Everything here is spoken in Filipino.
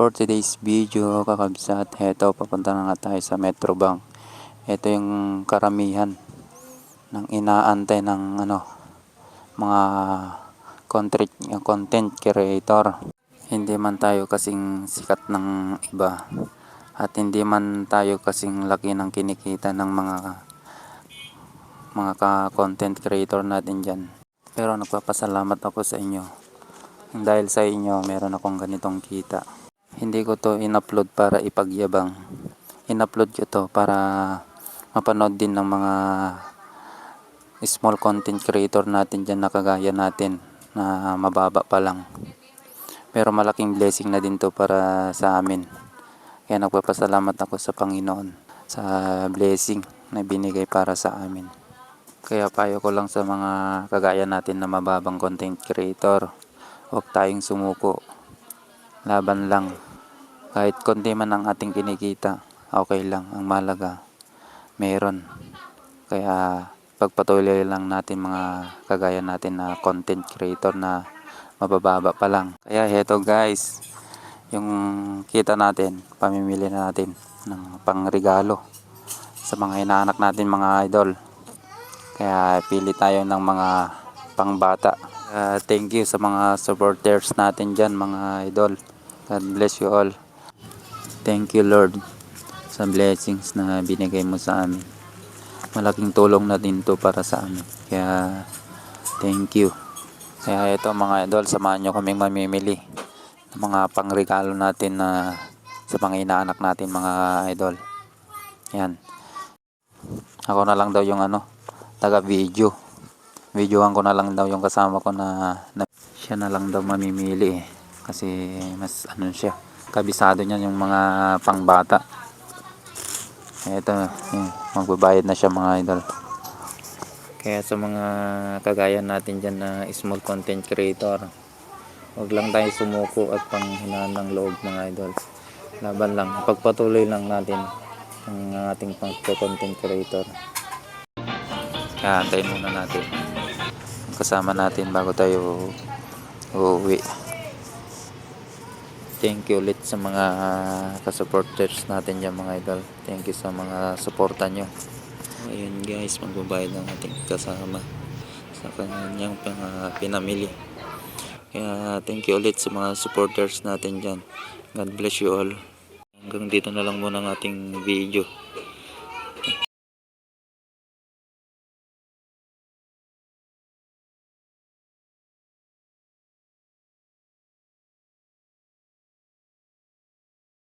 For today's video, kakabsat, heto, papunta na nga tayo sa Metro Bank. Ito yung karamihan ng inaantay ng ano, mga content, content creator. Hindi man tayo kasing sikat ng iba at hindi man tayo kasing laki ng kinikita ng mga mga ka-content creator natin dyan. Pero nagpapasalamat ako sa inyo. Dahil sa inyo, meron akong ganitong kita. Hindi ko to in-upload para ipagyabang. In-upload ko to para mapanood din ng mga small content creator natin dyan na kagaya natin na mababa pa lang. Pero malaking blessing na din to para sa amin. Kaya nagpapasalamat ako sa Panginoon sa blessing na binigay para sa amin. Kaya payo ko lang sa mga kagaya natin na mababang content creator. Huwag tayong sumuko. Laban lang. Kahit konti man ang ating kinikita, okay lang. Ang malaga, meron. Kaya pagpatuloy lang natin mga kagaya natin na content creator na mabababa pa lang. Kaya heto guys, yung kita natin, pamimili na natin ng pangregalo sa mga inaanak natin mga idol. Kaya pili tayo ng mga pangbata. Uh, thank you sa mga supporters natin dyan mga idol. God bless you all. Thank you Lord sa blessings na binigay mo sa amin. Malaking tulong na din to para sa amin. Kaya thank you. Kaya ito mga idol, samahan nyo kaming mamimili ng mga pangregalo natin na sa mga inaanak natin mga idol. Yan. Ako na lang daw yung ano, taga video. Videohan ko na lang daw yung kasama ko na, na siya na lang daw mamimili eh. Kasi mas ano siya, kabisado niya yung mga pangbata. Ito, yun, magbabayad na siya mga idol. Kaya sa mga kagaya natin dyan na small content creator, huwag lang tayo sumuko at panghinaan ng loob mga idol. Laban lang, pagpatuloy lang natin ang ating pang content creator. Kaya muna natin. Kasama natin bago tayo uuwi. Thank you ulit sa mga kasupporters natin dyan mga idol. Thank you sa mga suporta nyo. Ayun guys, magbabayad ng ating kasama sa kanyang pinamili. Kaya thank you ulit sa mga supporters natin dyan. God bless you all. Hanggang dito na lang muna ang ating video.